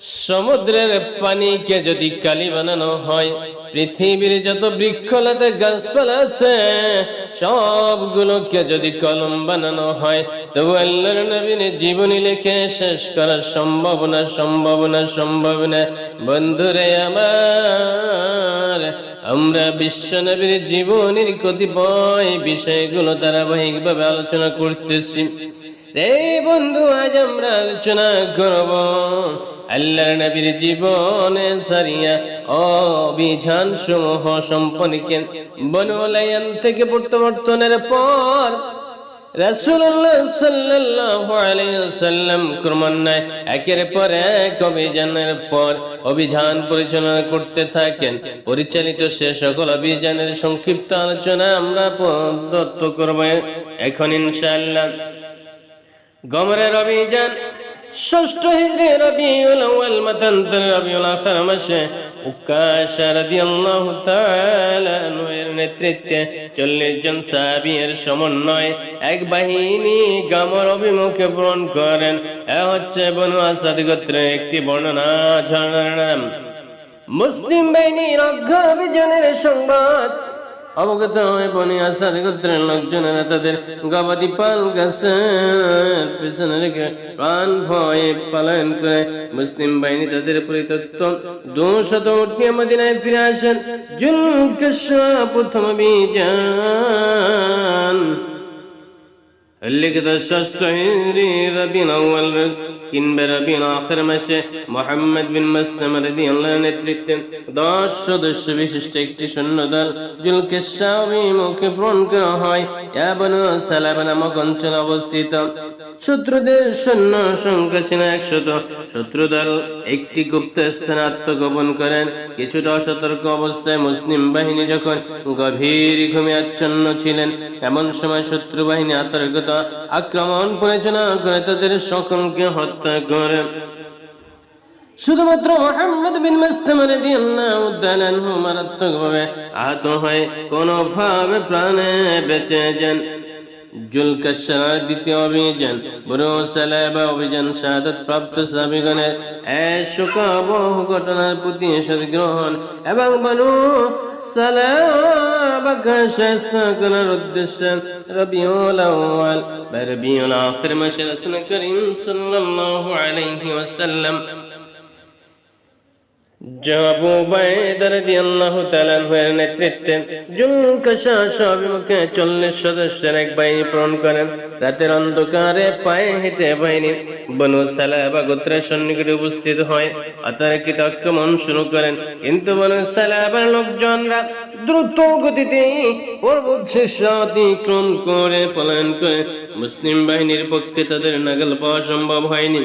সমুদ্রের পানিকে যদি কালি বানানো হয়, পৃথিবীর যত বৃক্ষলতা গাছপালা আছে, সবগুলোকে যদি কলম বানানো হয়, তবু আল্লাহর নবীর জীবনী লিখে শেষ করা সম্ভব না সম্ভব না সম্ভব না। বন্ধুরে আমার, আমরা বিশ্ব নবীর জীবনের কতিপয় বিষয়গুলো ধারাবাহিকভাবে আলোচনা করতেছি। এই বন্ধু, আজ আমরা আলোচনা করব আল্লাহর নবীর জীবনে সারিয়া অভিযান সমূহ সম্পর্কে বনলায়ন থেকে প্রত্যাবর্তনের পর পরিচালিত সে সকল অভিযানের সংক্ষিপ্ত আলোচনা আমরা প্রদত্ত করব। এখন ইনশাআল্লাহ গমরের অভিযান ষষ্ঠ রবিউল আউয়াল মতান্তর রবিউল আখির মাসে। উকাশা রাদিয়াল্লাহু তাআলা নেতৃত্বে 40 জন সাহাবীর সমন্বয়ে এক বাহিনী গমর অভিমুখে ভ্রমণ করেন। এ হচ্ছে বনু আসাদ গোত্রের একটি বর্ণনা মুসলিম বাহিনীর অজ্ঞ অভিযানের সংবাদ অবগত হয়ে বনে আসার গোত্রের লোকজনেরা তাদের গবাদি পাল গাছের পেছনে রেখে প্রাণ ভয়ে পালন করে মুসলিম বাহিনী তাদের পরিত্যক্ত দুশত উঠিয়ে মদিনায় ফিরে আসেন। জুলকাশ প্রথম বিজান লিখিত ষষ্ঠ আউয়াল আখির মাসে মোহাম্মদ বিন মাসলাম নেতৃত্বে দশ সদস্য বিশিষ্ট একটি ভ্রমণ করা হয়। নামক অবস্থিত। শত্রুদের সৈন্য সংখ্যা ছিল একশত। শত্রুদল একটি গুপ্ত স্থানে আত্মগোপন করেন। কিছুটা অসতর্ক অবস্থায় মুসলিম বাহিনী যখন গভীর ঘুমে আচ্ছন্ন ছিলেন, এমন সময় শত্রু বাহিনী আতর্কতা আক্রমণ পরিচালনা করে তাদের সকলকে হত্যা করে শুধুমাত্র মোহাম্মদ বিন মাসলাম রাদিয়াল্লাহু তাআলা আনহু মারাত্মকভাবে আহত প্রাণে বেঁচে যান। জুলকাশার দ্বিতীয় অভিযান সালাবা অভিযান শাহাদত প্রাপ্ত শোকাবহ ঘটনার প্রতি এসদ গ্রহণ এবং বনু সালাবাকে শাস্তা করার উদ্দেশ্যে রবিউল আউয়াল বা রবিউল আখির মাসে রাসূল করিম সাল্লাল্লাহু আলাইহি ওয়াসাল্লাম জাবু বাইদার রাদিয়াল্লাহু তাআলা এর নেতৃত্বে জুলকাশা চল্লিশ সদস্যের এক বাহিনী করেন। রাতের অন্ধকারে পায়ে হেঁটে বাহিনী বনু সালাবা গোত্রের সন্নিকটে উপস্থিত হয়। অতর্কিত আক্রমণ শুরু করেন। কিন্তু বনু সালাবার লোকজনরা দ্রুত গতিতে পর্বত শীর্ষ অতিক্রম করে পলায়ন করে মুসলিম বাহিনীর পক্ষে তাদের নাগাল পাওয়া সম্ভব হয়নি।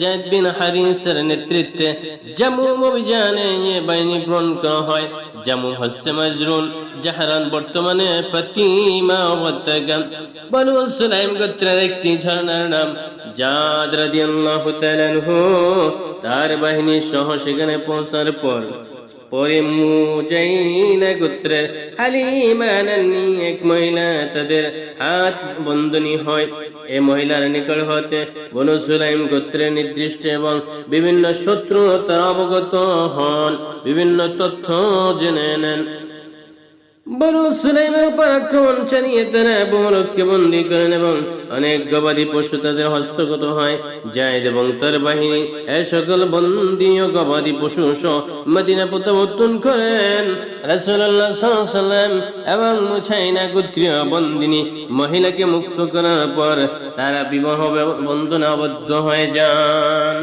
জায়দ বিন হারিসের নেতৃত্বে জামু অভিযানে এ বাহিনী গ্রহণ করা হয়। জামু হচ্ছে মজরুল জাহারান বর্তমানে ফাতিমা উপত্যকা বনু সুলাইম গোত্রের একটি ঝর্ণার নাম। জাদ রাদিয়াল্লাহু তাআলা তার বাহিনী সহ সেখানে পৌঁছার পর পরে মুজাইনা গোত্রের হালিমা এক মহিলা তাদের হাত বন্ধনী হয়। এ মহিলার নিকট হতে বনু সুলাইম গোত্রের নির্দিষ্ট এবং বিভিন্ন শত্রু তারা অবগত হন, বিভিন্ন তথ্য জেনে নেন। বনু সুলাইমের উপর আক্রমণ চালিয়ে তারা বন্দী করেন এবং অনেক গবাদি পশু তাদের হস্তগত হয়, জায়দ এবং তার বাহিনী। এ সকল বন্দী ও গবাদি পশু মদিনা প্রত্যাবর্তন করেন। এবং মুছাইনা বন্দিনী মহিলাকে মুক্ত করার পর তারা বিবাহ বন্ধনে আবদ্ধ হয়ে যান।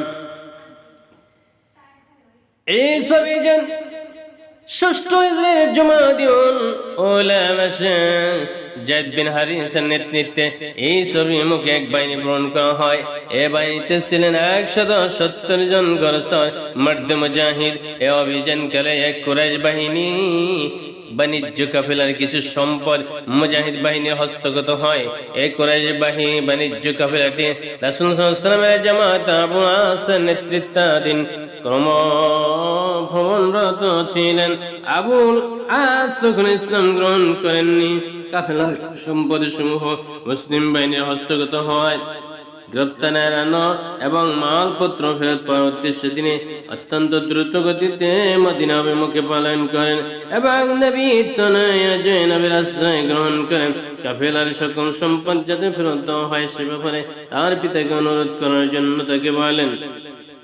এই সবই ষষ্ঠ ইসরায়েলের জায়দ বিন হারিসের নেতৃত্বে এই ছবি মুখে এক বাহিনী ভ্রমণ করা হয়। এ বাহিনীতে ছিলেন একশত সত্তর জন গরসর মুজাহিদ। এ এক কুরাইশ বাহিনী, বাণিজ্য কাফেলার কিছু সম্পদ মুজাহিদ বাহিনীর হস্তগত হয়। এই কোরাইশ বাহিনী বাণিজ্য কাফেলাটি রাসূল ওয়াসাল্লামের জামাত আবু আসের নেতৃত্বাধীন ক্রম ভ্রমণরত ছিলেন। আবুল আস তখন ইসলাম গ্রহণ করেননি। কাফেলার সম্পদ সমূহ মুসলিম বাহিনীর হস্তগত হয়। গ্রেপ্তার এড়ানো এবং মালপত্র ফেরত পাওয়ার উদ্দেশ্যে তিনি অত্যন্ত দ্রুত গতিতে মদিনা অভিমুখে পালন করেন এবং নবী নবীর আশ্রয় গ্রহণ করেন। কাফেলার সকল সম্পদ যাতে ফেরত হয় সে ব্যাপারে তার পিতাকে অনুরোধ করার জন্য তাকে বলেন।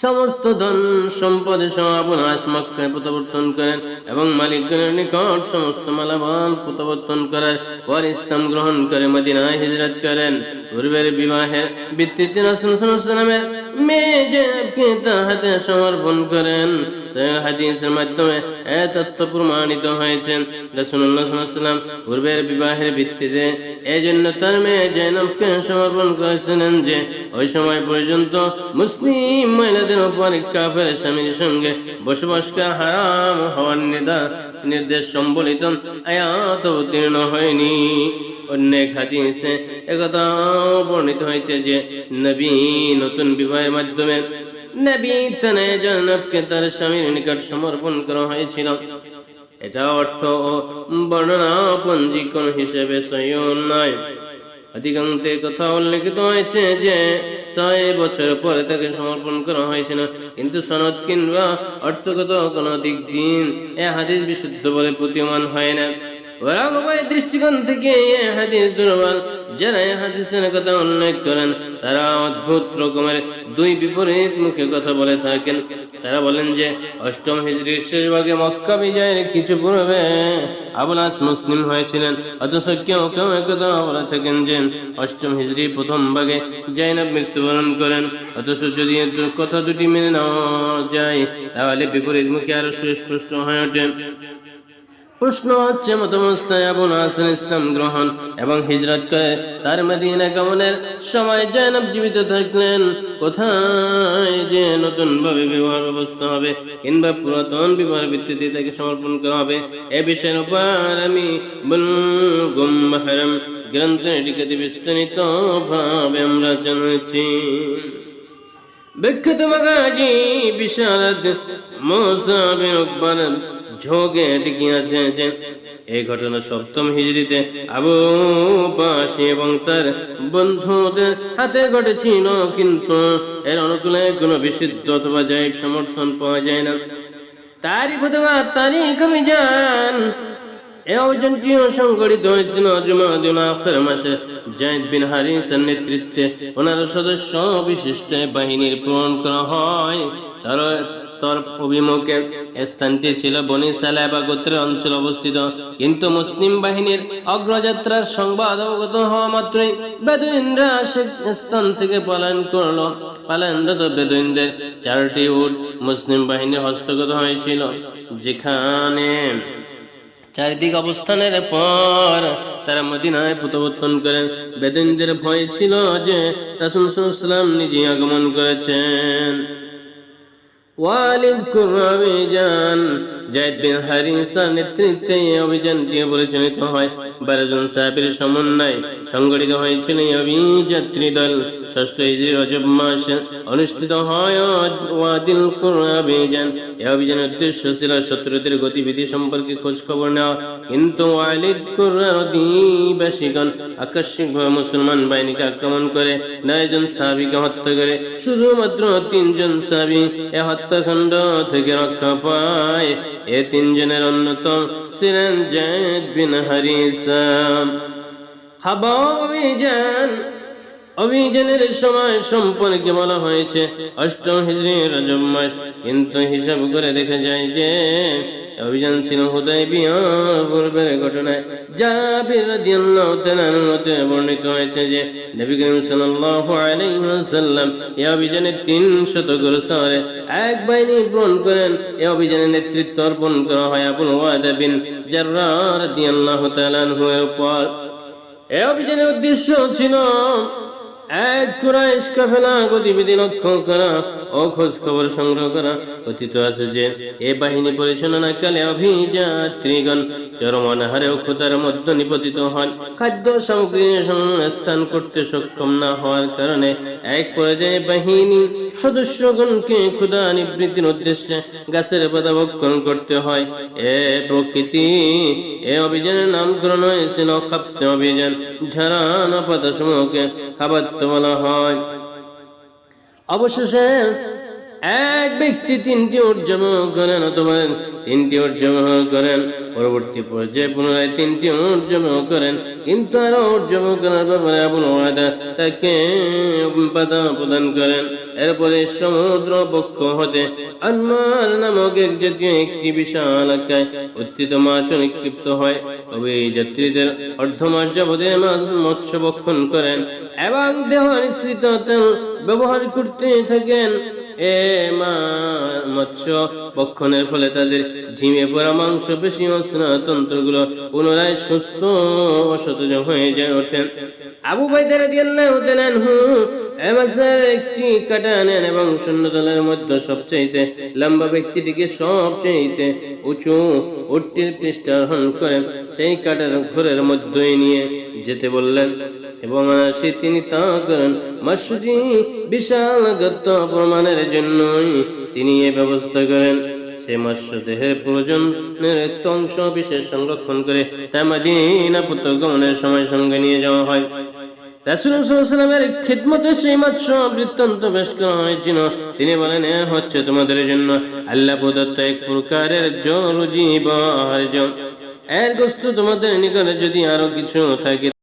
সমস্ত ধন সম্পদ সমাপন আসমক্কায় প্রত্যাবর্তন করেন এবং মালিকগণের নিকট সমস্ত মালাবান প্রত্যাবর্তন করার পর ইসলাম গ্রহণ করে মদিনায় হিজরত করেন। পূর্বের বিবাহের ভিত্তিতে রাসূল মেয়ে হাতে সমর্পণ করেন হাদিসের মাধ্যমে এ তথ্য প্রমাণিত হয়েছে। ওয়াসাল্লাম পূর্বের বিবাহের ভিত্তিতে এই জন্য তার মেয়ে সমর্পণ করেছিলেন যে, ওই সময় পর্যন্ত মুসলিম মহিলাদের উপর স্বামীর সঙ্গে বসবাস করা হারাম হওয়ার নির্দেশ সম্বলিত আয়াত অবতীর্ণ হয়নি। অন্য এক হাদিসে একথা বর্ণিত হয়েছে যে নবী নতুন বিবাহের মাধ্যমে নবী তানে তার স্বামীর নিকট সমর্পণ করা হয়েছিল। এটা অর্থ ও বর্ণনা পঞ্জীকরণ হিসেবে সহিউন নয়। অধিকাংশে কথা উল্লেখিত হয়েছে যে ছয় বছর পরে তাকে সমর্পণ করা হয়েছিল। কিন্তু সনদ কিংবা অর্থগত কোন দিক দিন এ হাদিস বিশুদ্ধ বলে প্রতীয়মান হয় না। ওরা উভয় দৃষ্টিকোণ থেকে হাদিস দুর্বল। যারা এ হাদিসের কথা উল্লেখ করেন, তারা অদ্ভুত রকমের দুই বিপরীত মুখে কথা বলে থাকেন। তারা বলেন যে, অষ্টম হিজরির শেষ ভাগে মক্কা বিজয়ের কিছু পূর্বে আবুলাস মুসলিম হয়েছিলেন। অথচ কেউ কেউ একথা বলে থাকেন যে, অষ্টম হিজরি প্রথম ভাগে জাইনাব মৃত্যুবরণ করেন। অথচ যদি কথা দুটি মেনে নেওয়া যায়, তাহলে বিপরীত মুখে আরও সুস্পষ্ট হয়ে ওঠে। প্রশ্ন হচ্ছে গ্রহণ এবং হিজরত করে তার গমনের সময় জয়নব জীবিত থাকলেন। কোথায় যে নতুন ভাবে ব্যবস্থা হবে কিংবা পুরাতন ভিত্তিতে তাকে সমর্পণ করা হবে, এ বিষয়ের উপর আমি বিস্তারিত ভাবে আমরা জানাচ্ছি বিখ্যাত মাগাজি বিশারদ ঝোঁকে টিকিয়াছে যে এই ঘটনা সপ্তম হিজড়িতে আবু বাসি এবং তার বন্ধুদের হাতে ঘটেছিল, কিন্তু এর অনুকূলে কোনো বিশুদ্ধ অথবা জায়গ সমর্থন পাওয়া যায় না। তারই প্রতিভা তারই কমে যান মাসে। নেতৃত্বে ওনার সদস্য বিশিষ্ট বাহিনীর পূরণ করা হয়। তার অভিমুখে স্থানটি ছিল বনি সালাবা গোত্রের অঞ্চল অবস্থিত। কিন্তু মুসলিম বাহিনীর অগ্রযাত্রার সংবাদ অবগত হওয়া মাত্রই বেদুইনরা স্থান থেকে পলায়ন করল। বেদুইনদের চারটি উট মুসলিম বাহিনীর হস্তগত হয়েছিল। যেখানে চারিদিক অবস্থানের পর তারা মদিনায় প্রত্যাবর্তন করেন বেদিনদের ভয় ছিল যে রাসুল সাল্লাম নিজে আগমন করেছেন। ওয়ালিদ কুরাবি জান জায়দ বিন হারিসার নেতৃত্বে এই অভিযানটি পরিচালিত হয়। বারো জন সাহাবের সংগঠিত হয়েছিল এই অভিযাত্রী দল। ষষ্ঠ মাসে অনুষ্ঠিত হয় কুরাবিজান এই অভিযানের উদ্দেশ্য ছিল শত্রুদের গতিবিধি সম্পর্কে খোঁজ খবর নেওয়া। কিন্তু ওয়ালিদ কুরার অধিবাসীগণ আকস্মিকভাবে মুসলমান বাহিনীকে আক্রমণ করে নয় জন সাহাবিকে হত্যা করে, শুধুমাত্র তিনজন সাহাবি এ হত্যাকাণ্ড থেকে রক্ষা পায়। এ তিনজনের অন্যতম ছিলেন জয়দ বিন হারিসা। অভিযানের সময় সম্পর্কে বলা হয়েছে, অষ্টম হিজরি রজব মাস কিন্তু হিসাব করে দেখা যায় যে অভিযান ছিল পূর্বের ঘটনায় জাবির রাদিয়াল্লাহু বর্ণিত হয়েছে যে অভিযানে 300 গোরসারে এক বাহিনী প্রেরণ করেন। অভিযানে নেতৃত্ব অর্পণ করা হয় আবুল ওয়াদা উপর। অভিযানের উদ্দেশ্য ছিল এক কুরাইশ কাফেলা গতিবিধি লক্ষ্য করা ও খোঁজ খবর সংগ্রহ করা কথিত আছে যে এ বাহিনী পরিচালনাকালে অভিযাত্রীগণ চরম অনাহারে ক্ষুতার মধ্যে নিপতিত হন। খাদ্য সামগ্রী সংস্থান করতে সক্ষম না হওয়ার কারণে এক পর্যায়ে বাহিনী সদস্যগণকে ক্ষুদা নিবৃত্তির উদ্দেশ্যে গাছের পাতা ভক্ষণ করতে হয়। এ প্রকৃতি, এ অভিযানের নামকরণ হয়েছিল খাপ্তে অভিযান। ঝাড়ানো পাতা সমূহকে খাবার বলা হয়। অবশেষে এক ব্যক্তি তিনটি উর্জম করেন অথবা তিনটি উর্জম করেন। পরবর্তী পর্যায়ে পুনরায় তিনটি উর্জম করেন। কিন্তু আরও উর্জম করার ব্যাপারে তাকে বাধা প্রদান করেন। এরপরে সমুদ্র পক্ষ হতে আনমার নামক এক জাতীয় একটি বিশাল এলাকায় উত্থিত মাছ নিক্ষিপ্ত হয়। তবে এই যাত্রীদের অর্ধমাস যাবতে মাছ মৎস্য ভক্ষণ করেন এবং দেহ নিঃসৃত ব্যবহার করতে থাকেন। এ মৎস্য বক্ষণের ফলে তাদের ঝিমে পড়া মাংস পেশি তন্ত্রগুলো পুনরায় সুস্থ সতেজ হয়ে যায় ওঠেন। আবু রাদিয়াল্লাহু তাআলা আনহু একটি কাটা নেন এবং শূন্যতলের মধ্যে সবচাইতে লম্বা ব্যক্তিটিকে সবচাইতে উঁচু উটটির পৃষ্ঠারোহণ করেন সেই কাটার ঘরের মধ্যে নিয়ে যেতে বললেন। এবং সে তিনি তা করেন বিশাল জন্যই তিনি এ ব্যবস্থা করেন। সে মৎস্য দেহের প্রয়োজনের একটি অংশ বিশেষ সংরক্ষণ করে পুত্র গমনের সময় সঙ্গে নিয়ে যাওয়া হয়। রাসুলের খিদমতে সেই মৎস্য বৃত্তান্ত বেশ করা হয়েছিল তিনি বলেন, এ হচ্ছে তোমাদের জন্য আল্লাহ প্রদত্ত এক প্রকারের জরুজীব এর গোস্ত তোমাদের নিকটে যদি আরও কিছু থাকে